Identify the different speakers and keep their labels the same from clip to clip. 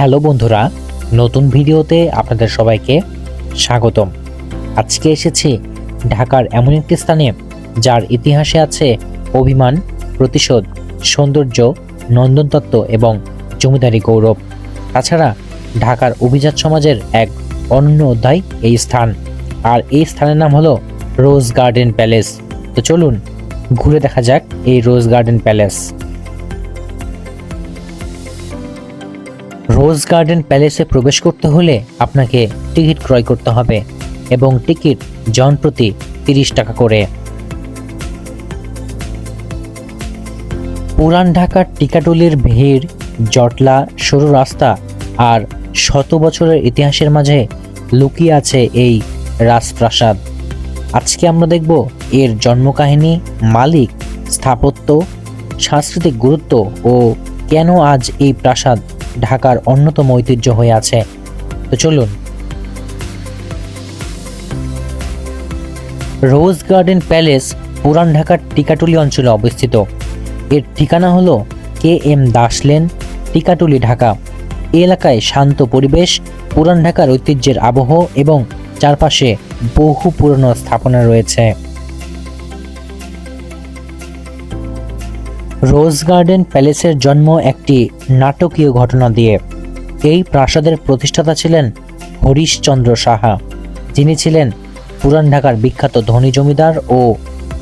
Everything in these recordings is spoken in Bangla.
Speaker 1: হ্যালো বন্ধুরা, নতুন ভিডিওতে আপনাদের সবাইকে স্বাগতম। আজকে এসেছি ঢাকার এমন একটি স্থানে যার ইতিহাসে আছে অভিমান, প্রতিশোধ, সৌন্দর্য নন্দনতত্ত্ব এবং জমিদারি গৌরব। তাছাড়া ঢাকার অভিজাত সমাজের এক অনন্য অধ্যায় এই স্থান। আর এই স্থানের নাম হলো রোজ গার্ডেন প্যালেস। তো চলুন ঘুরে দেখা যাক এই Rose Garden Palace. Rose Garden প্যালেসে প্রবেশ করতে হলে আপনাকে টিকিট ক্রয় করতে হবে এবং টিকিট জন প্রতি তিরিশ টাকা করে। পুরান ঢাকার টিকাটুলির ভিড়, জটলা, সরু রাস্তা আর শত বছরের ইতিহাসের মাঝে লুকিয়ে আছে এই রাজপ্রাসাদ। আজকে আমরা দেখব এর জন্মকাহিনী, মালিক, স্থাপত্য, সাংস্কৃতিক গুরুত্ব ও কেন আজ এই প্রাসাদ ঢাকার অন্যতম ঐতিহ্য হয়ে আছে। তো চলুন। রোজ গার্ডেন প্যালেস পুরান ঢাকার টিকাটুলি অঞ্চলে অবস্থিত। এর ঠিকানা হলো K M Das lane Tikatuli Dhaka. এলাকায় শান্ত পরিবেশ, পুরান ঢাকার ঐতিহ্যের আবহ এবং চারপাশে বহু পুরনো স্থাপনা রয়েছে। রোজ গার্ডেন প্যালেসের জন্ম একটি নাটকীয় ঘটনা দিয়ে। এই প্রাসাদের প্রতিষ্ঠাতা ছিলেন হরিশচন্দ্র সাহা। যিনি ছিলেন পুরান ঢাকার বিখ্যাত ধনী জমিদার ও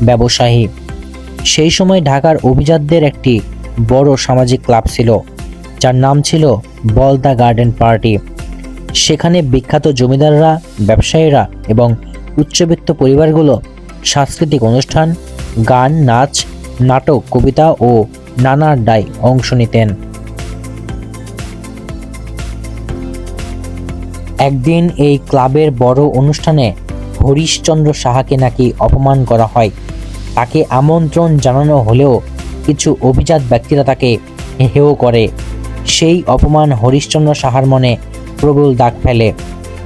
Speaker 1: ব্যবসায়ী। সেই সময় ঢাকার অভিজাতদের একটি বড় সামাজিক ক্লাব ছিল, যার নাম ছিল বল দ্য গার্ডেন পার্টি। সেখানে বিখ্যাত জমিদাররা, ব্যবসায়ীরা এবং উচ্চবিত্ত পরিবারগুলো সাংস্কৃতিক অনুষ্ঠান, গান, নাচ নাটক, কবিতা ও নানা আড্ডায় অংশ নিতেন। একদিন এই ক্লাবের বড় অনুষ্ঠানে হরিশচন্দ্র সাহাকে নাকি অপমান করা হয়। তাকে আমন্ত্রণ জানানো হলেও কিছু অভিজাত ব্যক্তিরা তাকে হেয় করে। সেই অপমান হরিশচন্দ্র সাহার মনে প্রবল দাগ ফেলে।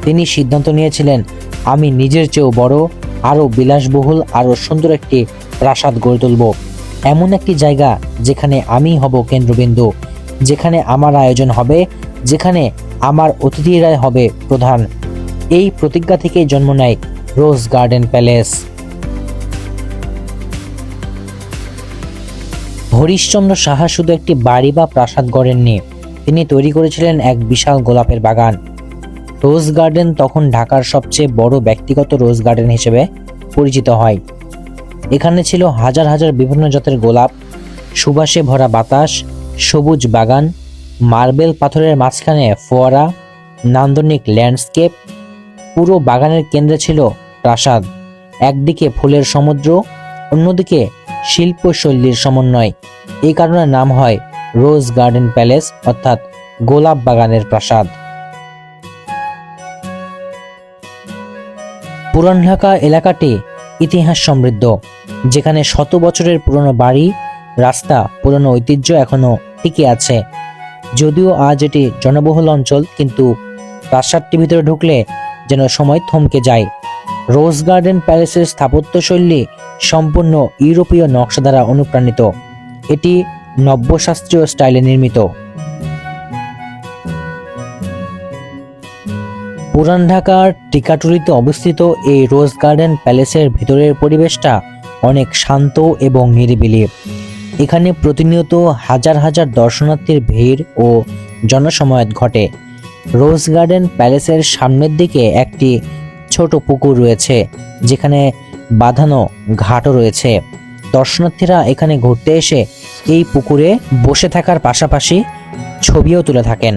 Speaker 1: তিনি সিদ্ধান্ত নিয়েছিলেন, আমি নিজের চেয়েও বড়, আরও বিলাসবহুল, আরও সুন্দর একটি প্রাসাদ গড়ে তুলব। এমন একটি জায়গা যেখানে আমি হব কেন্দ্রবিন্দু, যেখানে আমার আয়োজন হবে, যেখানে আমার অতিথিরা হবে প্রধান। এই প্রতিজ্ঞা থেকেই জন্ম নেয় Rose Garden Palace. Harishchandra Saha শুধু একটি বাড়ি বা প্রাসাদ গড়েননি, তিনি তৈরি করেছিলেন এক বিশাল গোলাপের বাগান। রোজ গার্ডেন তখন ঢাকার সবচেয়ে বড় ব্যক্তিগত রোজ গার্ডেন হিসেবে পরিচিত হয়। এখানে ছিল হাজার হাজার বিভিন্ন জাতের গোলাপ, সুবাসে ভরা বাতাস, সবুজ বাগান, মার্বেল পাথরের মাঝখানে ফোয়ারা, নান্দনিক ল্যান্ডস্কেপ, পুরো বাগানের কেন্দ্রে ছিল প্রাসাদ, একদিকে ফুলের সমুদ্র, অন্যদিকে শিল্পশৈলীর সমন্বয়। এই কারণে নাম হয় রোজ গার্ডেন প্যালেস অর্থাৎ গোলাপ বাগানের প্রাসাদ। পুরান ঢাকা এলাকাটি ইতিহাস সমৃদ্ধ, যেখানে শত বছরের পুরনো বাড়ি, রাস্তা, পুরনো ঐতিহ্য এখনও টিকে আছে। যদিও আজ এটি জনবহুল অঞ্চল, কিন্তু প্রাসাদটি ভিতরে ঢুকলে যেন সময় থমকে যায়। রোজ গার্ডেন প্যালেসের স্থাপত্যশৈলী সম্পূর্ণ ইউরোপীয় নকশা দ্বারা অনুপ্রাণিত। এটি নব্যশাস্ত্রীয় স্টাইলে নির্মিত। পুরান ঢাকার টিকাটুলিতে অবস্থিত এই রোজ গার্ডেন প্যালেসের ভিতরের পরিবেশটা অনেক শান্ত এবং নিরিবিলি। এখানে প্রতিনিয়ত হাজার হাজার দর্শনার্থীর ভিড় ও জনসমায়েত ঘটে। রোজ গার্ডেন প্যালেসের সামনের দিকে একটি ছোট পুকুর রয়েছে, যেখানে বাঁধানো ঘাটও রয়েছে। দর্শনার্থীরা এখানে ঘুরতে এসে এই পুকুরে বসে থাকার পাশাপাশি ছবিও তুলে থাকেন।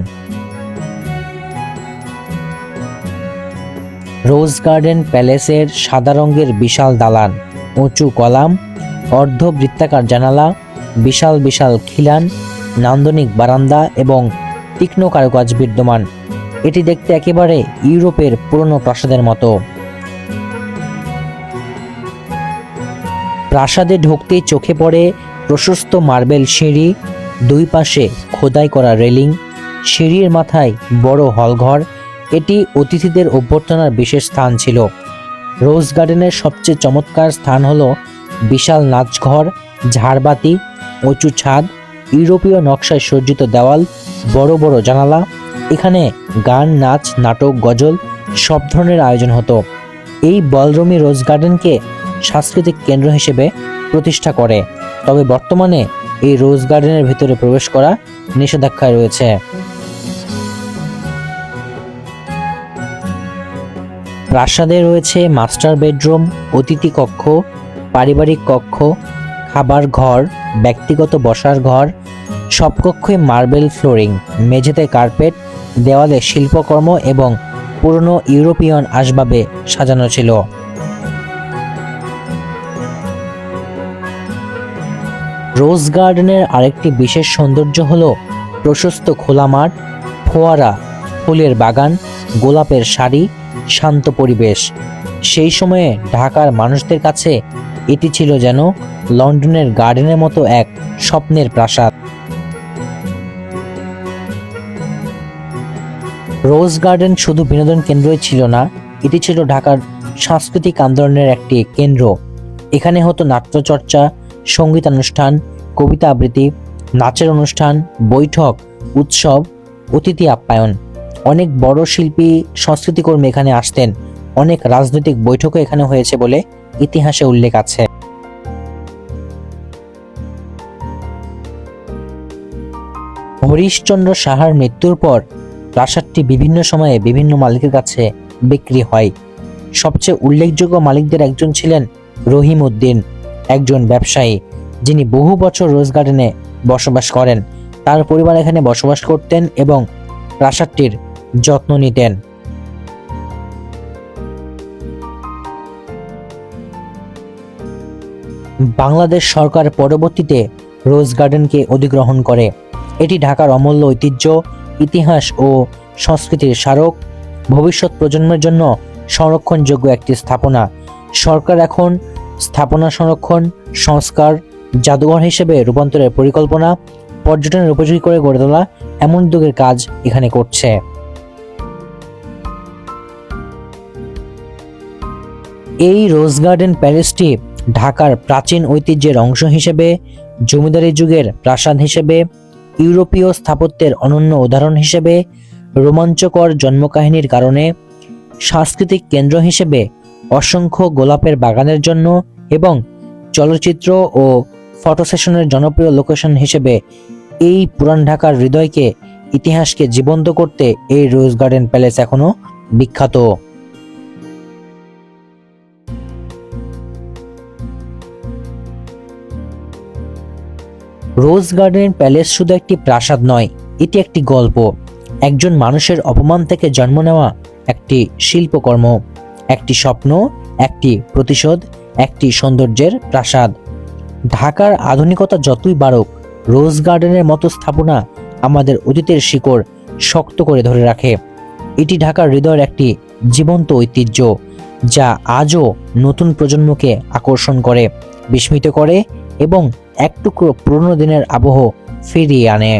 Speaker 1: রোজ গার্ডেন প্যালেসের সাদা রঙের বিশাল দালান, উঁচু কলাম অর্ধবৃত্তাকার জানালা, বিশাল বিশাল খিলান, নান্দনিক বারান্দা এবং তীক্ষ্ণ কারুকাজ বিদ্যমান। এটি দেখতে একেবারে ইউরোপের পুরনো প্রাসাদের মতো। প্রাসাদে ঢুকতেই চোখে পড়ে প্রশস্ত মার্বেল সিঁড়ি, দুই পাশে খোদাই করা রেলিং, সিঁড়ির মাথায় বড় হলঘর এটি অতিথিদের অভ্যর্থনার বিশেষ স্থান ছিল। রোজ গার্ডেনের সবচেয়ে চমৎকার স্থান হলো বিশাল নাচঘর, ঝাড়বাতি, উঁচু ছাদ, ইউরোপীয় নকশায় সজ্জিত দেওয়াল, বড় বড় জানালা, এখানে গান, নাচ, নাটক, গজল সব ধরনের আয়োজন হতো। এই বলরমি রোজ গার্ডেনকে সাংস্কৃতিক কেন্দ্র হিসেবে প্রতিষ্ঠা করে। তবে বর্তমানে এই রোজ গার্ডেনের ভিতরে প্রবেশ করা নিষেধাজ্ঞায় রয়েছে। প্রাসাদে রয়েছে মাস্টার বেডরুম, অতিথি কক্ষ, পারিবারিক কক্ষ, খাবার ঘর, ব্যক্তিগত বসার ঘর সব কক্ষে মার্বেল ফ্লোরিং, মেঝেতে কার্পেট, দেওয়ালে শিল্পকর্ম এবং পুরনো ইউরোপিয়ান আসবাবে সাজানো ছিল। রোজ গার্ডেনের আরেকটি বিশেষ সৌন্দর্য হল প্রশস্ত খোলা মাঠ, ফোয়ারা, ফুলের বাগান, গোলাপের শাড়ি শান্ত পরিবেশ। সেই সময়ে ঢাকার মানুষদের কাছে এটি ছিল যেন লন্ডনের গার্ডেনের মতো এক স্বপ্নের প্রাসাদ। রোজ গার্ডেন শুধু বিনোদন কেন্দ্রই ছিল না, এটি ছিল ঢাকার সাংস্কৃতিক আন্দোলনের একটি কেন্দ্র। এখানে হতো নাট্যচর্চা, সঙ্গীতানুষ্ঠান, কবিতা আবৃত্তি, নাচের অনুষ্ঠান, বৈঠক, উৎসব, অতিথি আপ্যায়ন। অনেক বড় শিল্পী সংস্কৃতিকর্মী এখানে আসতেন। অনেক রাজনৈতিক বৈঠকও এখানে হয়েছে বলে ইতিহাসে উল্লেখ আছে। হরিশচন্দ্র সাহার মৃত্যুর পর প্রাসাদটি বিভিন্ন সময়ে বিভিন্ন মালিকের কাছে বিক্রি হয়। সবচেয়ে উল্লেখযোগ্য মালিকদের একজন ছিলেন রহিম উদ্দিন, একজন ব্যবসায়ী, যিনি বহু বছর রোজ গার্ডেনে বসবাস করেন। তার পরিবার এখানে বসবাস করতেন এবং প্রাসাদটির যত্ন নিতেন। বাংলাদেশ সরকার পরবর্তীতে রোজ গার্ডেনকে অধিগ্রহণ করে। এটি ঢাকার অমূল্য ঐতিহ্য, ইতিহাস ও সংস্কৃতির স্মারক। ভবিষ্যৎ প্রজন্মের জন্য সংরক্ষণযোগ্য একটি স্থাপনা। সরকার এখন স্থাপনা সংরক্ষণ, সংস্কার, জাদুঘর হিসেবে রূপান্তরের পরিকল্পনা, পর্যটনের উপযোগী করে গড়ে তোলা এমন উদ্যোগের কাজ এখানে করছে। এই রোজ গার্ডেন প্যালেসটি ঢাকার প্রাচীন ঐতিহ্যের অংশ হিসেবে, জমিদারি যুগের প্রাসাদ হিসেবে, ইউরোপীয় স্থাপত্যের অনন্য উদাহরণ হিসেবে, রোমাঞ্চকর জন্মকাহিনীর কারণে, সাংস্কৃতিক কেন্দ্র হিসেবে অসংখ্য গোলাপের বাগানের জন্য এবং চলচ্চিত্র ও ফটো সেশনের জনপ্রিয় লোকেশন হিসেবে এই পুরান ঢাকার হৃদয়কে, ইতিহাসকে জীবন্ত করতে এই রোজ গার্ডেন প্যালেস এখনও বিখ্যাত। রোজ গার্ডেন প্যালেস শুধু একটি প্রাসাদ নয়, এটি একটি গল্প। একজন মানুষের অপমান থেকে জন্ম নেওয়া একটি শিল্পকর্ম। একটি স্বপ্ন, একটি প্রতিশোধ, একটি সৌন্দর্যের প্রাসাদ। ঢাকার আধুনিকতা যতই বাড়ুক, রোজ গার্ডেনের মতো স্থাপনা আমাদের অতীতের শিকড় শক্ত করে ধরে রাখে। এটি ঢাকার হৃদয়ের একটি জীবন্ত ঐতিহ্য, যা আজও নতুন প্রজন্মকে আকর্ষণ করে, বিস্মিত করে এবং এক টুকরো পুরনো দিনের আবহ ফিরিয়ে আনে।